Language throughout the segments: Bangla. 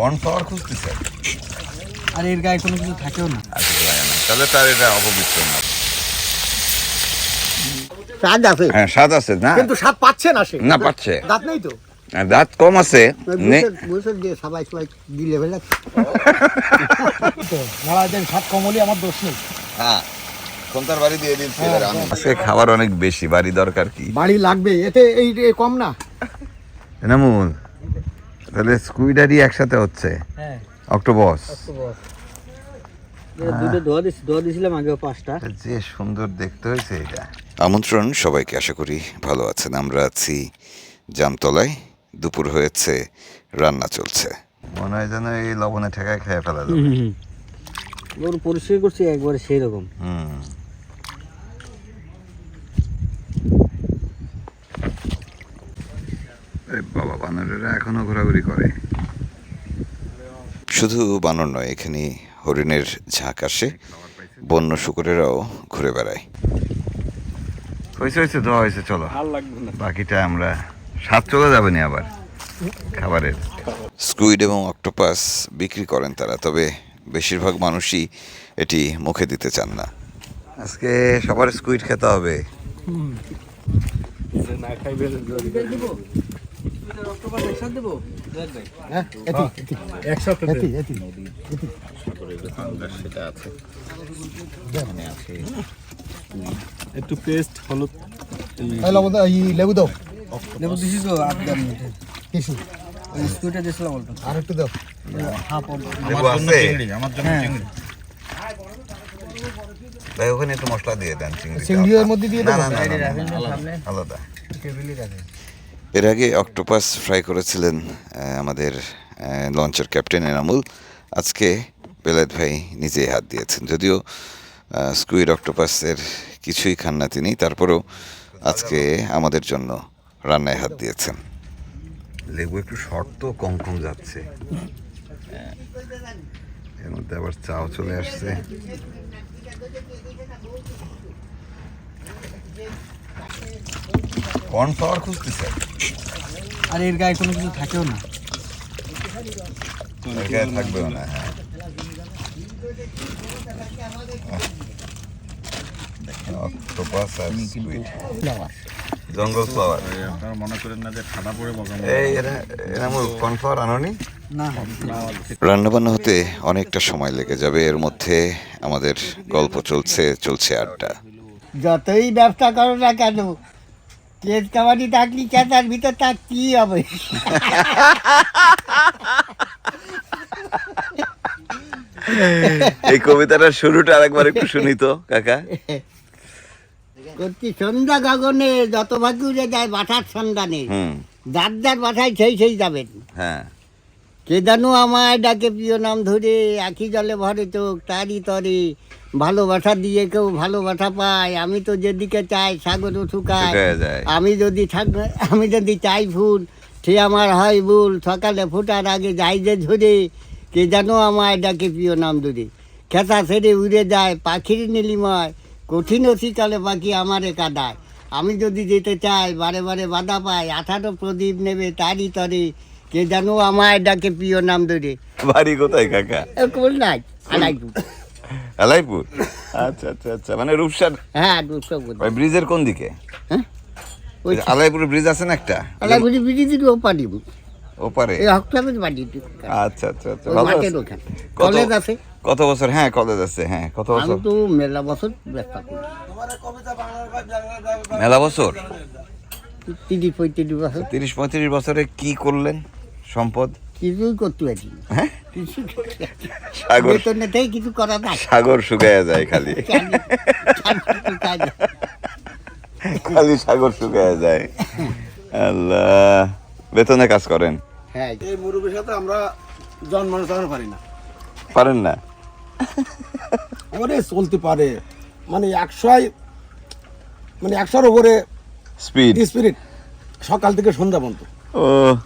কর্নফ্লাওয়ার আর এর গায়ে কোনো কিছু থাকেও না। তাহলে তার এটা অপবিত্র না। স্বাদ আছে। হ্যাঁ স্বাদ আছে না? কিন্তু স্বাদ পাচ্ছে না সে। না পাচ্ছে। দাঁত নেই তো? দাঁত কম আছে। নেই বছর দিয়ে সবাই সবাই দিলে ফেলে। মারা দেন স্বাদ কম হলে আমার দোষ নেই। হ্যাঁ বাড়ি দিয়ে দিচ্ছি আমি আজকে খাবার অনেক বেশি বাড়ি দরকার কি? বাড়ি লাগবে এতে এই এই কম না। এনামুল তাহলে স্কুইডারি একসাথে হচ্ছে? হ্যাঁ। অক্টোবস দুটো ধোয়া দিছি ধোয়া দিছিলাম আগে পাঁচটা। যে সুন্দর দেখতে হয়েছে এটা। আমন্ত্রণ সবাইকে আশা করি ভালো আছেন। আমরা আছি জামতলায়। দুপুর হয়েছে রান্না চলছে। মনে হয় যেন এই লবণে ঠেকায় খেয়ে ফেলা যাবে। ওর পরিষ্কার করছি একবারে সেই রকম হুম আরে বাবা বানরেরা এখনও ঘোরাঘুরি করে। শুধু বানর নয় এখানে হরিণের ঝাঁক আসে। বন্য শুকুরেরাও ঘুরে বেড়ায়। হয়েছে হয়েছে ধোয়া হয়েছে চলো। আর লাগবে না। বাকিটা আমরা স্বাদ চলে যাবে না আবার খাবারের। স্কুইড এবং অক্টোপাস বিক্রি করেন তারা তবে বেশিরভাগ মানুষই এটি মুখে দিতে চান না। আজকে সবার স্কুইড খেতে হবে। না খাইবে। একটু পেস্ট হলুদ এই লবণ দাও, এই লেবু দাও। লেবু দিছি তো কিছু ওই দিছিলাম অল্প। আর একটু দাও। হাফ আমার জন্য হ্যাঁ। ভাই ওখানে একটু মশলা দিয়ে দেন চিংড়ি। চিংড়ি এর মধ্যে দিয়ে না দেবো? না না, না, না, আলাদা, আলাদা। টেবিলে রাখেন। এর আগে অক্টোপাস ফ্রাই করেছিলেন আমাদের লঞ্চের ক্যাপ্টেন এনামুল। আজকে বেলায়েত ভাই নিজেই হাত দিয়েছেন। যদিও স্কুইড অক্টোপাসের কিছুই খান না তিনি, তারপরেও আজকে আমাদের জন্য রান্নায় হাত দিয়েছেন। লেবু একটু শর্ত কম কম যাচ্ছে। এর মধ্যে আবার চাও চলে আসছে। কর্নফ্লাওয়ার খুঁজতেছে। আর এর গায়ে কোনো কিছু থাকেও না। এর গায়ে থাকবেও না হ্যাঁ। অক্টোপাস আর স্কুইড জঙ্গল ফ্লাওয়ার আপনারা মনে করেন না যে ঠাডা পড়ে বকা এই এরা এরা মোর কর্নফ্লাওয়ার আনোনি? না। রান্নাবান্না হতে অনেকটা সময় লেগে যাবে এর মধ্যে আমাদের গল্প চলছে চলছে আড্ডা। যতই ব্যবসা করো না কেন কেস কাবাডি থাকলি কেতার ভিতর তার কি হবে? এই কবিতাটার শুরুটা আরেকবার একটু শুনি তো কাকা। করছি সন্ধ্যা গগনে যত ভাগ্য উড়ে যায় বাটার সন্ধানে। যার যার বাসায় সেই সেই যাবেন। হ্যাঁ। কে জানো আমায় ডাকে প্রিয় নাম ধরে আখি জলে ভরে চোখ তারই তরে। ভালোবাসা দিয়ে কেউ ভালোবাসা পায়। আমি তো যেদিকে চাই সাগর শুকায়। আমি যদি আমি যদি চাই ফুল সে আমার হয় ভুল। সকালে ফোটার আগে যাই যে ঝরে কে যেন আমায় ডাকে প্রিয় নাম ধরে খেতা ছেড়ে উড়ে যায় পাখির নীলিময়। কঠিন শীতকালে পাখি আমারে কাদায়। আমি যদি যেতে চাই বারে বারে বাধা পাই। আঠারো প্রদীপ নেবে তারই তরে। কে জানো আমায় ডাকে প্রিয় নাম ধরে বাড়ি কোথায় কাকা? কোন নাই আলাইকুম। আলাইপুর? আচ্ছা আচ্ছা আচ্ছা মানে রূপসার হ্যাঁ দুশো ওই ব্রিজের কোন দিকে? হ্যাঁ? ওই আলাইপুর ব্রিজ আছে না একটা? আলাইপুরি দিদি ও পারি ওপারে। এই হকটামের বাড়ি আচ্ছা আচ্ছা আচ্ছা ভালো? কলেজ আছে? কত বছর? হ্যাঁ কলেজ আছে হ্যাঁ কত আমি বছর? তো মেলা বছর ব্যবসা করি মেলা বছর? তিরিশ পঁয়ত্রিশ বছর। তিরিশ পঁয়ত্রিশ বছরে কি করলেন সম্পদ? কিছুই করতে পারি। হ্যাঁ। সাগর বেতনে থেকে কিছু করা না সাগর শুকায় যায় খালি। খালি সাগর শুকায় যায়। আল্লাহ। বেতনে কাজ করেন? হ্যাঁ। এই মুরুবের সাথে আমরা জন্মানো তখন পারি না। পারেন না? ওরে চলতে পারে। মানে একশোয় মানে একশোর উপরে স্পিড স্পিরিট সকাল থেকে সন্ধ্যা পর্যন্ত। ও।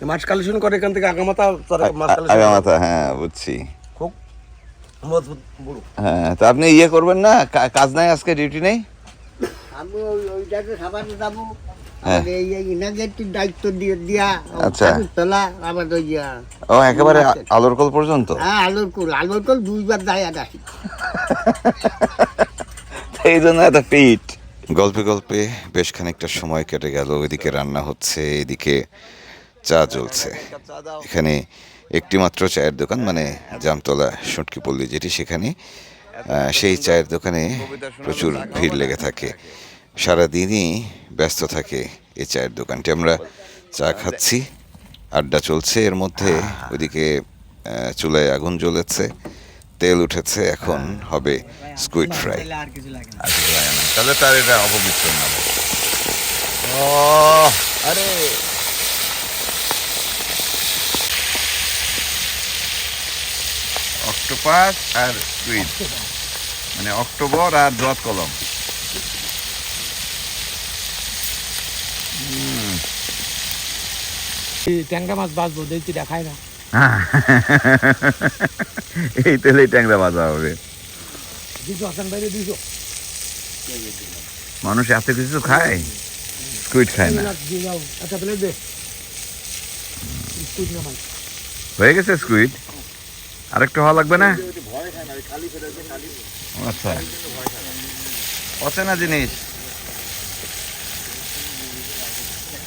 মাছ কালেকশন করে এখান থেকে আগামাতা তারা মাছ আগা কালেকশন মাথা হ্যাঁ বুঝছি। খুব মজবুত বড়। হ্যাঁ তা আপনি ইয়ে করবেন না? কাজ নাই আজকে ডিউটি নেই? আমি ওই ওই জায়গায় খাবার যাব। হ্যাঁ। দিয়ে আচ্ছা। তোলা আবার ওই ও একেবারে আলোর কল পর্যন্ত? হ্যাঁ আলোর কুল। আলোর কুল দুইবার আর আসি। এই জন্য এত পিট গল্পে গল্পে বেশ খানিকটা সময় কেটে গেল। ওইদিকে রান্না হচ্ছে এদিকে চা চলছে এখানে একটি মাত্র চায়ের দোকান মানে জামতলা সুটকি পল্লী যেটি সেখানে সেই চায়ের দোকানে প্রচুর ভিড় লেগে থাকে। সারাদিনই ব্যস্ত থাকে এই চায়ের দোকানটি। আমরা চা খাচ্ছি, আড্ডা চলছে, এর মধ্যে ওইদিকে চুলায় আগুন জ্বলেছে, তেল উঠেছে, এখন হবে স্কুইড ফ্রাই তাহলে তার এটা অপবিত্র না। ও আরে! অক্টোপাস আর স্কুইড মানে অক্টোবর আর দোয়াত কলম। ট্যাংরা মাছ বাঁচবো দেখছি দেখায় না। এই তেলেই ট্যাংরা ভাজা হবে। মানুষ এত কিছু খায় স্কুইড খায় না। আচ্ছা হয়ে গেছে স্কুইড। আরেকটু হওয়া লাগবে না? আচ্ছা। অচেনা জিনিস।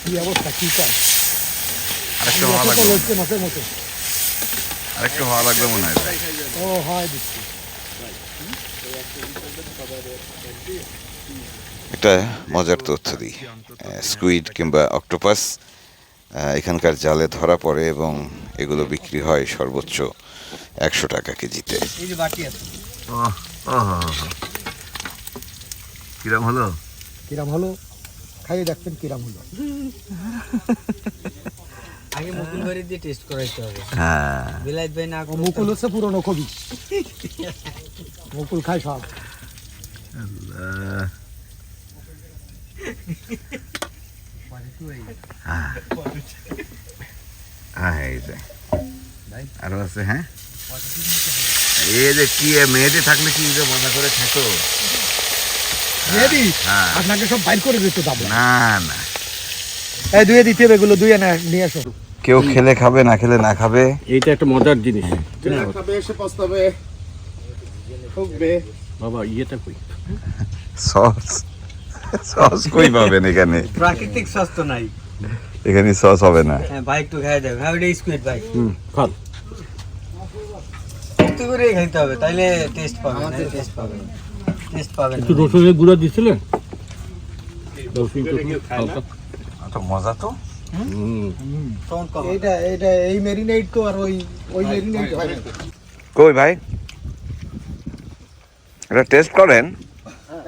কি অবস্থা? কি আরেকটু হওয়া লাগবে। আরেকটু হওয়া লাগবে মনে হয়। ভাই। ও হয় দিচ্ছি। একটা মজার তথ্য দিই। স্কুইড কিংবা অক্টোপাস এখানকার জালে ধরা পড়ে এবং এগুলো বিক্রি হয় সর্বোচ্চ একশো টাকা কেজিতে। কিরম হলো? কিরাম হলো? খাইয়ে দেখবেন কিরাম হলো। আগে মুকুল বাড়ি দিয়ে টেস্ট করাইতে হবে। হ্যাঁ। বিলাইত ভাই না মুকুল হচ্ছে পুরনো কবি। মুকুল খায় সব। যে আরও আছে হ্যাঁ? এই যে কি এ, মেয়েদের থাকলে কি যে মজা করে খেতো মেহেদি হ্যাঁ। আপনাকে সব বাইর করে দিতে না না। এই দুয়ে দিতে হবে এগুলো দুয়ে না নিয়ে আসো। কেউ খেলে খাবে না খেলে না খাবে? এইটা একটা মজার জিনিস। বাবা ইয়েটা কই? সস। সস কই পাবেন এখানে? প্রাকৃতিক স্বাস্থ্য নাই। এখানে সস হবে না। হ্যাঁ ভাই একটু খাই দেবে হ্যাঁ ওটা স্কুইড ভাই। হুম খান একটু করে খাইতে হবে তাইলে টেস্ট পাবেন টেস্ট পাবেন টেস্ট পাবেন একটু রসুনের গুঁড়া দিছিলেন রসুন টসুন হালকা। তো মজা তো। এইটা এইটা এই মেরিনেট তো আর ওই ওই মেরিনেট হয় কই ভাই? এটা টেস্ট করেন?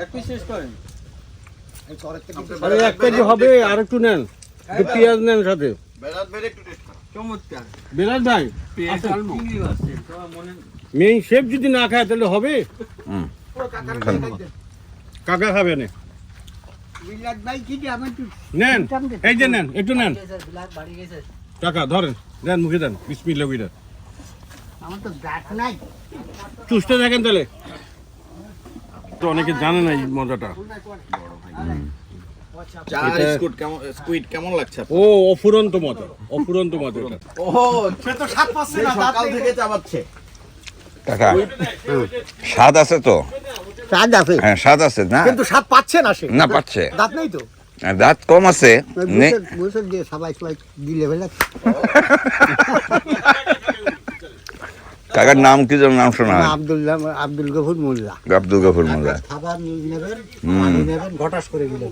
এক পিস টেস্ট করেন। আরে এক কেজি হবে আর একটু নেন। একটু পেঁয়াজ নেন সাথে। বেলাল ভাই মনে মেইন শেফ যদি না খায় তাহলে হবে? কাকা খাবে না। নেন এই যে নেন একটু নেন। বাড়ি ধরেন দেন মুখে দেন বিসমিল্লাহ কইরা আমার তো নাই। চুষতে থাকেন তাহলে। তো অনেকে জানে না এই মজাটা। এটা- ও অফুরন্ত মজা অফুরন্ত মজা কাকা স্বাদ আছে তো? স্বাদ আছে। হ্যাঁ স্বাদ আছে না? কিন্তু স্বাদ পাচ্ছে না সে। না পাচ্ছে। দাঁত নেই তো? দাঁত কম আছে নে- বসে দিয়ে সবাই সবাই দিলে বেলা। কাকার নাম কি যেন নাম শোনা হয়? আব্দুল্লাহ আব্দুল গফুর মোল্লা। আব্দুল গফুর মোল্লা। খাবার নেবেন পানি নেবেন ঘটাস করে দিলে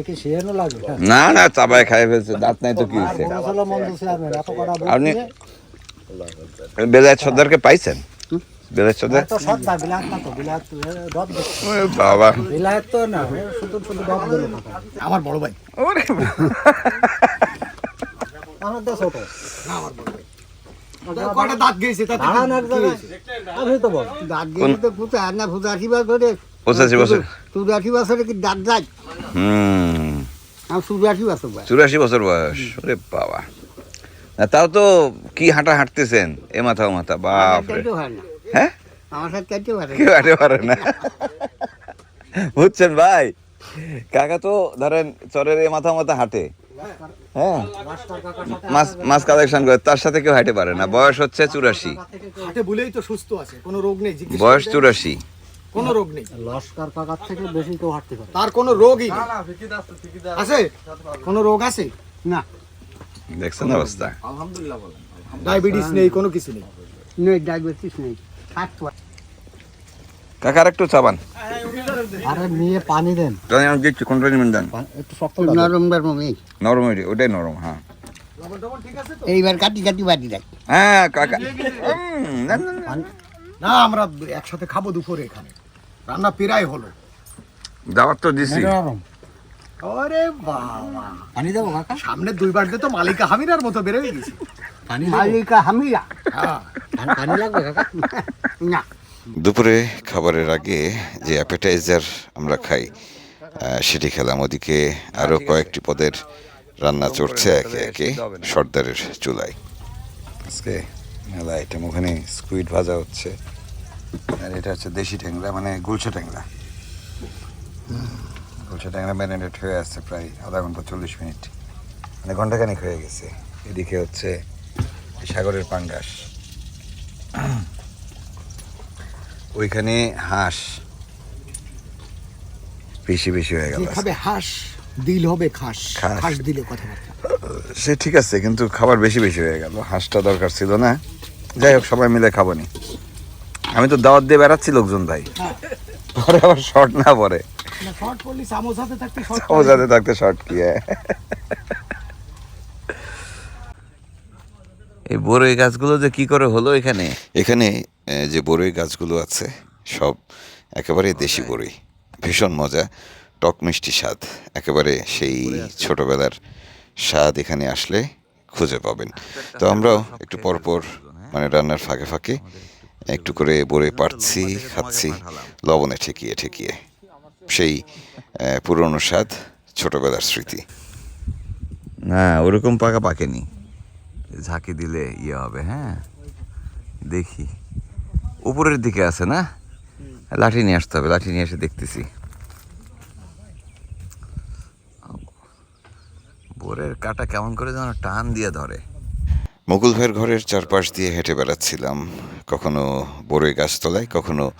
একে শেয়ানো লাগবে না না চাবায় খাই ফেলছে দাঁত নাই তো কি হয়েছে? আপনি দিয়ে, বেলায় সর্দারকে পাইছেন? বেলায় সর্দার? এত সৎ না বিলাত না তো বিলাত ডব বাবা। বিলাত তো না শুধু শুধু ডব দিল আমার বড় ভাই। আমার তো ছোট কটা দাঁত গেছে দাঁড়ান এক আমি তো বল। দাঁত গেলে তো ফুটে আর না ফুটাশি বছরে পঁচাশি বছর। চুরাশি বছরে কি দাঁত যায়? হুম। আমার চুরাশি বছর বয়স? চুরাশি বছর বয়স। ওরে বাবা। না তাও তো কি হাঁটা হাঁটতেছেন? এ মাথা ও মাথা বাপ হ্যাঁ? আমার সাথে চাইতে পারে কেউ হাঁটে পারে না। বুঝছেন ভাই? কাকা তো ধরেন চরের এ মাথা মাথা হাঁটে। হ্যাঁ। মাছ কালেকশন করে তার সাথে কেউ হাঁটে পারে না। বয়স হচ্ছে চুরাশি। হাটে বলেই তো সুস্থ আছে কোনো রোগ নেই বয়স চুরাশি। কোনো রোগ নেই। লস্কর কাকার থেকে বেশি কেউ হাঁটতে পারে। তার কোনো রোগই নেই। আছে কোনো রোগ আছে? না। দেখছেন অবস্থা। ডায়াবেটিস নেই কোনো কিছু নেই। নেই ডায়াবেটিস নেই। থাকতে কাকা আর একটু চাবান আরে নিয়ে পানি দেন। তাহলে আমি দিচ্ছি কোনটা নেবেন দেন? একটু শক্ত নরম নরম এই। নরম ওইটাই- ওটাই নরম হ্যাঁ। এইবার কাটি কাটি বাটি দেখ হ্যাঁ কাকা। না, আমরা একসাথে খাব দুপুরে এখানে। রান্না প্রায় হলো। দাওয়াত তো দিছি। আরে বাবা। পানি দেবো কাকা? সামনে দুইবার দিয়ে তো মালিকা হামিরার মতো বেরোয় গেছি। মালিকা হামিরা। হ্যাঁ পানি লাগবে কাকা? না। দুপুরে খাবারের আগে যে অ্যাপেটাইজার আমরা খাই সেটি খেলাম। ওদিকে আরও কয়েকটি পদের রান্না চড়ছে একে একে সর্দারের চুলায়। আজকে মেলা আইটেম ওখানে স্কুইড ভাজা হচ্ছে। আর এটা হচ্ছে দেশি ট্যাংরা মানে গুলশা ট্যাংরা। গুলশা ট্যাংরা ম্যারিনেট হয়ে আসছে প্রায় আধা ঘণ্টা চল্লিশ মিনিট। মানে ঘন্টাখানিক হয়ে গেছে। এদিকে হচ্ছে সাগরের পাঙ্গাস। ওইখানে হাঁস বেশি বেশি হয়ে গেল। খাবে হাঁস দিল হবে খাস খাস। দিলে কথাবার্তা। সে ঠিক আছে কিন্তু খাবার বেশি বেশি হয়ে গেল। হাঁসটা দরকার ছিল না। যাই হোক সবাই মিলে খাব নি। আমি তো দাওয়াত দিয়ে বেড়াচ্ছি লোকজন ভাই। পরে আবার শর্ট না পরে। শর্ট পড়লি সামোসাতে থাকতে শর্ট ওজাতে থাকতে শর্ট কি হয়? এই বড়ই গাছগুলো যে কি করে হলো এখানে? এখানে যে বড়ই গাছগুলো আছে সব একেবারে দেশি বড়ই ভীষণ মজা। টক মিষ্টি স্বাদ। একেবারে সেই ছোটবেলার স্বাদ এখানে আসলে খুঁজে পাবেন। তো আমরাও একটু পরপর মানে রান্নার ফাঁকে ফাঁকে একটু করে বড়ই পাড়ছি খাচ্ছি লবণে ঠেকিয়ে ঠেকিয়ে। সেই পুরনো স্বাদ ছোটবেলার স্মৃতি। না ওরকম পাকা পাকেনি। ঝাঁকি দিলে ইয়ে হবে হ্যাঁ? দেখি। উপরের দিকে আছে না? লাঠি নিয়ে আসতে হবে, লাঠি নিয়ে এসে দেখতেছি। বোরের কাটা কেমন করে যেন টান দিয়ে ধরে। মুকুল ভাইয়ের ঘরের চারপাশ দিয়ে হেঁটে বেড়াচ্ছিলাম। কখনো বড়ই গাছতলায়, কখনো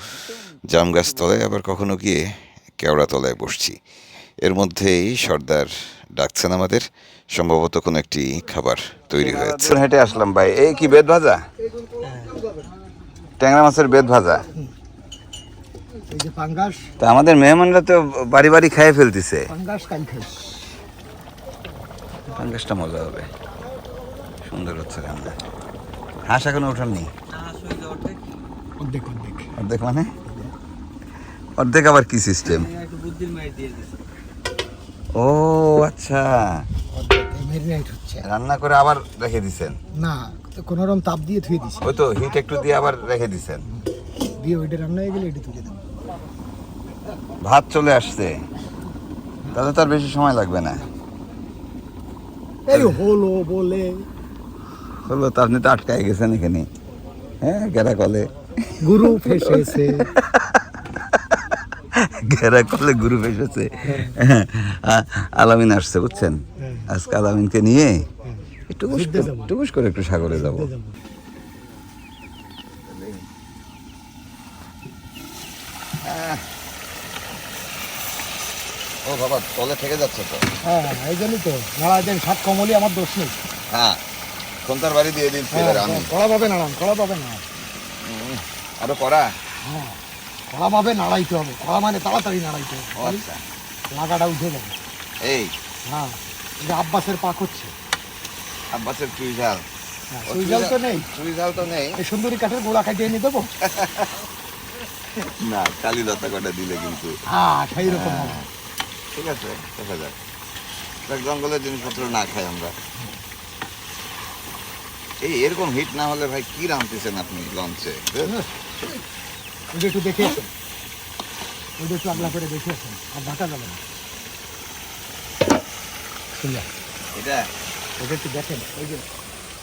জাম গাছতলায়, আবার কখনো গিয়ে কেওড়া তলায় বসছি। এর মধ্যেই সর্দার ডাকছেন আমাদের সম্ভবত কোনো একটি খাবার তৈরি হয়েছে। হেঁটে আসলাম ভাই। এই কি বেদ ভাজা? ট্যাংরা মাছের বেদ ভাজা। তা আমাদের মেহমানরা তো বাড়ি বাড়ি খেয়ে ফেলতেছে। পাঙ্গাসটা মজা হবে। সুন্দর হচ্ছে রান্না। হাঁস এখনও ওঠাননি? অর্ধেক মানে? অর্ধেক আবার কি সিস্টেম ও আচ্ছা। মেরিনাইট হচ্ছে রান্না করে আবার রেখে দিছেন? না কোনো রকম তাপ দিয়ে ধুয়ে দিছি। ওই তো হিট একটু দিয়ে আবার রেখে দিছেন। দিয়ে ওইটা রান্না হয়ে গেলে এটা তুলে দেবো। ভাত চলে আসছে। তাহলে তার বেশি সময় লাগবে না। এই হলো বলে। হলো তো আপনি তো আটকায় গেছেন এখানে। হ্যাঁ গেরা কলে। গুরু ফেসেছে। ঘেরা কলে গুরু এসেছে আলামিন আসছে বুঝছেন? আজকে আলামিনকে নিয়ে একটু টুকুস করে- একটু সাগরে যাব। ও বাবা তলে থেকে যাচ্ছে তো? হ্যাঁ এই জন্যই তো। নাড়া দেন সাত কমলি আমার দোষ নেই। হ্যাঁ কোনটার বাড়ি দিয়ে এবারে আমি। কড়া পাবে নাড়ান কড়া পাবে না। আরও করা? কড়া পাবে নাড়াইতে হবে। কড়া মানে তাড়াতাড়ি নাড়াইতে হবে। আচ্ছা। লাগাটা উঠে যাবে। এই? হ্যাঁ। এটা আব্বাসের পাক হচ্ছে। আব্বাসের চুই ঝাল। হ্যাঁ, সুই জাল তো নেই। চুই ঝাল তো নেই। এই সুন্দরী কাঠের গোড়া খাইতে এনে দেবো? না কালীলতা কটা দিলে কিন্তু। হ্যাঁ সেই রকম ঠিক আছে দেখা যাক। জঙ্গলের জিনিসপত্র না খাই আমরা। এই এরকম হিট না হলে ভাই কি রাঁধতেছেন আপনি লঞ্চে ওইটা একটু দেখে আসেন। ওইটা একটু আগলা করে দেখে আসেন। আর ঢাকা যাবে না। এটা? ওটা একটু দেখেন। এই যে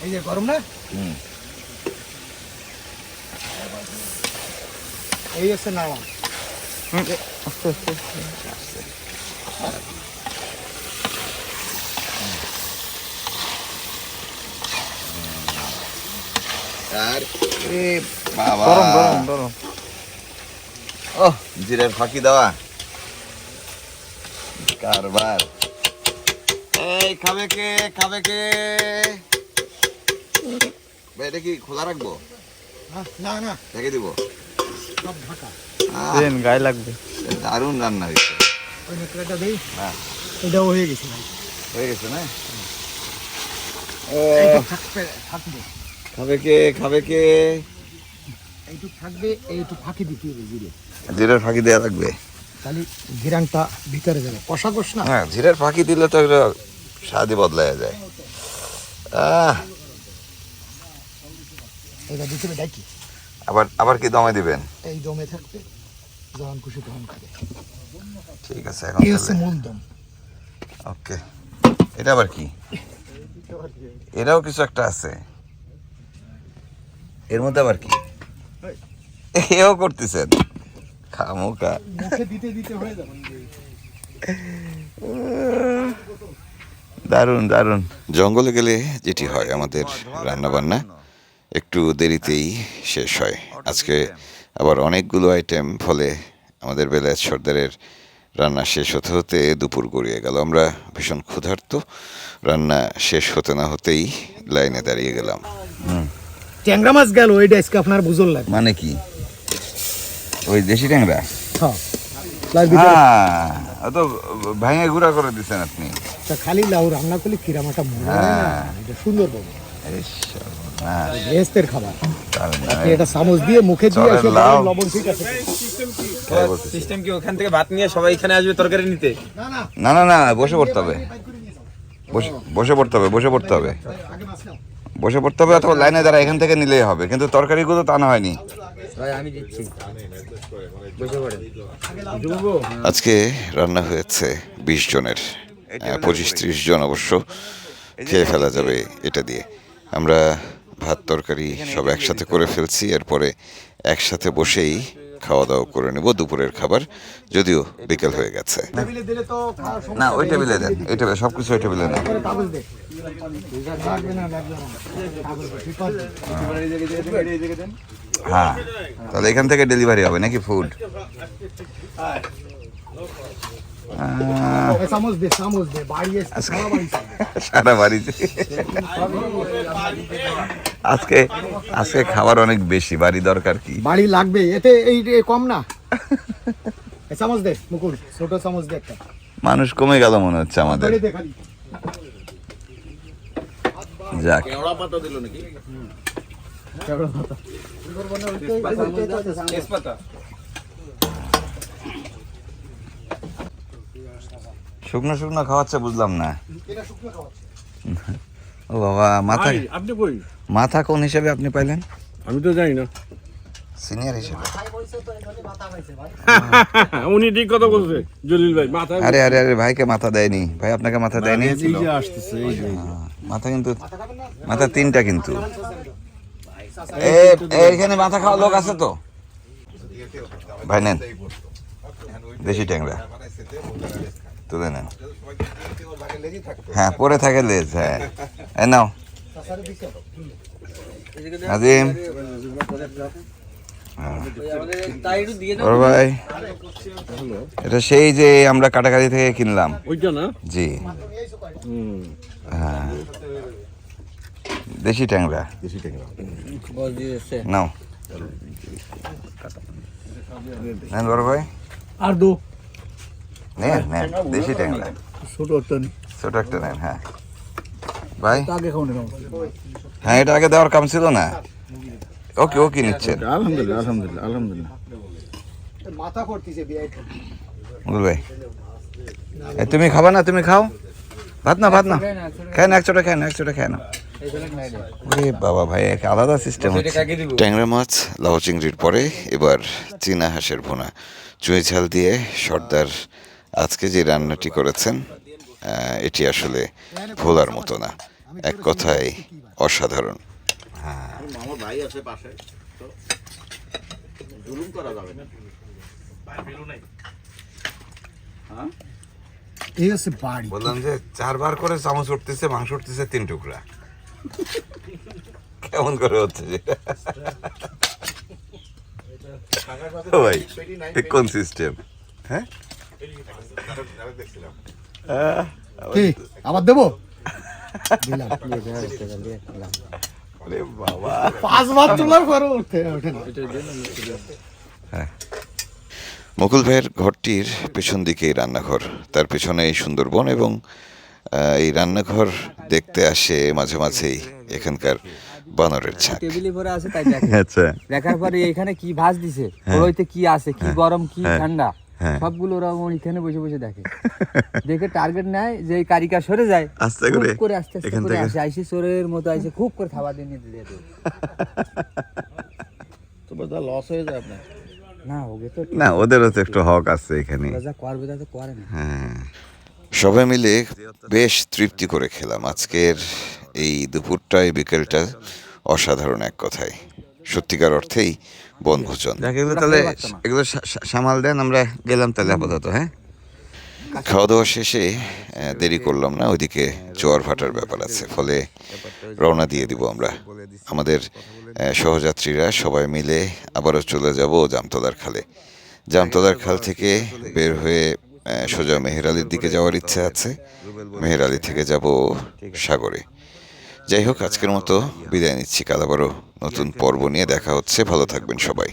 এই যে গরম না? হুম। এই হচ্ছে নাড়া আর বাবা গরম গরম গরম। ও জিরের ফাঁকি দেওয়া। কারবার। এই খাবে কে? খাবে কে? ভাই এটা কি খোলা রাখব? না না ঢেকে দিব। সব ঢাকা। দেন গায়ে লাগবে। দারুণ রান্না হয়েছে। ওই নেকড়েটা দেই। হ্যাঁ। এটাও হয়ে গেছে ভাই। হয়ে গেছে না? ও খাবে কে? খাবে কে? এইটুক থাকবে এইটুক ফাঁকি দিতে হবে জিরে। জিরের ফাঁকি দেওয়া লাগবে তাহলে ঘিরানটা ভিতরে যাবে। কষা কষ না? হ্যাঁ জিরের ফাঁকি দিলে তো একটা স্বাদই বদলায় যায়। আহ! এটা দিতে হবে ডাকি আবার আবার কি দমে দিবেন? এই দমে থাকবে যখন খুশি তখন খাবে। ঠিক আছে এখন এই হচ্ছে মূল দম। ওকে। এটা আবার কি? এটাও কিছু একটা আছে। এর মধ্যে আবার কি? এও করতেছেন। খামোকা মুখে দিতে দিতে হয়ে দারুণ দারুণ। জঙ্গলে গেলে যেটি হয় আমাদের রান্না বান্না একটু দেরিতেই শেষ হয়। আজকে আবার অনেকগুলো আইটেম ফলে আমাদের বেলায় সর্দারের রান্না শেষ হতে হতে দুপুর গড়িয়ে গেল। আমরা ভীষণ ক্ষুধার্ত। রান্না শেষ হতে না হতেই লাইনে দাঁড়িয়ে গেলাম। ট্যাংরা মাছ গেল ওইটা আজকে আপনার বুঝল লাগে মানে কি? ওই দেশি ট্যাংরা? হ্যাঁ। হ্যাঁ তো ভাঙে গুঁড়া করে দিচ্ছেন আপনি। খালি লাউ রান্না করলে কিরামাটা না? হ্যাঁ। সুন্দর পাবো ভেস্তের খাবার। আপনি এটা চামচ দিয়ে মুখে দিয়ে এসে লবণ ঠিক আছে। সিস্টেম কি? ওখান থেকে ভাত নিয়ে সবাই এখানে আসবে তরকারি নিতে? না না। না না না বসে পড়তে হবে। বসে- বসে পড়তে হবে বসে পড়তে হবে। বসে পড়তে হবে অথবা লাইনে দ্বারা এখান থেকে নিলেই হবে কিন্তু তরকারি তরকারিগুলো তা আজকে রান্না হয়েছে বিশ জনের পঁচিশ ত্রিশ জন অবশ্য খেয়ে ফেলা যাবে এটা দিয়ে আমরা ভাত তরকারি সব একসাথে করে ফেলছি এরপরে একসাথে বসেই খাওয়া দাওয়া করে নেব দুপুরের খাবার যদিও বিকেল হয়ে গেছে না ওই টেবিলে দেন এই টেবিলে সব কিছু ওই টেবিলে নেন কাগজ হ্যাঁ। তাহলে এখান থেকে ডেলিভারি হবে নাকি ফুড সারা বাড়িতে। আজকে আজকে খাবার অনেক বেশি বাড়ি দরকার কি? বাড়ি লাগবে এতে এই কম না। চামচ দে মুকুল ছোট চামচ দে একটা। মানুষ কমে গেল মনে হচ্ছে আমাদের। যাক। শুকনো শুকনো খাওয়াচ্ছে বুঝলাম না। ও বাবা মাথা আপনি কই? মাথা কোন হিসেবে আপনি পাইলেন? আমি তো জানি না। সিনিয়র হিসেবে। উনি ঠিক কথা বলছে জলিল ভাই মাথা আরে আরে আরে ভাইকে মাথা দেয়নি। ভাই আপনাকে মাথা দেয়নি? মাথা কিন্তু মাথা তিনটা কিন্তু। এ- এইখানে মাথা খাওয়া লোক আছে তো। ভাই নেন। দেশি ট্যাংরা। তুলে নেন। হ্যাঁ পরে থাকে লেজ হ্যাঁ। নাও। আজিম ভাই এটা সেই যে আমরা কাটাকাটি থেকে কিনলাম। জি। হ্যাঁ। দেশি ট্যাংরা। নাও। নেন বড় ভাই। আর দু। নেন নেন দেশি ট্যাংরা। ছোট একটা ছোট একটা নেন হ্যাঁ। ভাই। হ্যাঁ এটা আগে দেওয়ার কাম ছিল না। ওকে ওকে নিচ্ছেন। আলহামদুলিল্লাহ আলহামদুলিল্লাহ আলহামদুলিল্লাহ। মাথা করতেছে মুকুল ভাই। তুমি খাবা না তুমি খাও। ভাত না ভাত না খায় না একচোটা খায় না একচোটা খায় না। বাবা ভাই এক আলাদা সিস্টেম ট্যাংরা মাছ লাউ চিংড়ির পরে এবার চীনা হাঁসের ভুনা। চুঁই ঝাল দিয়ে সর্দার আজকে যে রান্নাটি করেছেন আহ, এটি আসলে ভোলার মতো না। এক কথায় অসাধারণ। ভাই আছে পাশে জুলুম করা যাবে না। এই হচ্ছে বাড়ি। বললাম যে চারবার করে চামচ উঠতেছে মাংস উঠতেছে তিন টুকরা। কেমন করে হচ্ছে? ভাই কোন সিস্টেম হ্যাঁ? কি? আবার দেবো? দিলাম। বাবা। পাঁচবার তোলার পরে ওঠে মুকুল ভাইয়ের ঘরটির পেছন দিকে রান্নাঘর। তার পেছনে এই সুন্দরবন এবং এই রান্নাঘর দেখতে আসে মাঝে মাঝেই এখানকার বানরের ছাক টেবিলে পরে আছে তাই দেখে আচ্ছা। দেখার পরে এখানে কি ভাজ দিছে? ওইতে কি আছে? কি গরম কি ঠান্ডা? সবগুলো ওরা এখানে বসে বসে দেখে। দেখে টার্গেট নেয় যে এই কারিকা সরে যায়। আস্তে করে? খুব করে আস্তে আস্তে এখান করে থেকে? আসে। আইসে চোরের মতো আইসে খুব করে খাবার দিয়ে নিয়ে দিয়ে তো বোধ লস হয়ে যায় আপনার? না ওকে তো না ওদেরও তো একটু হক আছে এখানে। যা করবে তা তো করে না। হ্যাঁ। সবাই মিলে বেশ তৃপ্তি করে খেলাম। আজকের এই দুপুরটা এই বিকেলটা অসাধারণ এক কথায়। সত্যিকার অর্থেই বনভোজন। এগুলো তাহলে এগুলো সামাল দেন আমরা গেলাম তাহলে আপাতত হ্যাঁ? খাওয়া দাওয়া শেষে দেরি করলাম না ওইদিকে জোয়ার ভাটার ব্যাপার আছে। ফলে রওনা দিয়ে দিব আমরা। আমাদের সহযাত্রীরা সবাই মিলে আবারও চলে যাব জামতলার খালে। জামতলার খাল থেকে বের হয়ে আহ, মেহের মেহেরালির দিকে যাওয়ার ইচ্ছে আছে। মেহের আলী থেকে যাব সাগরে। যাই হোক আজকের মতো বিদায় নিচ্ছি। কাল আবারও নতুন পর্ব নিয়ে দেখা হচ্ছে। ভালো থাকবেন সবাই।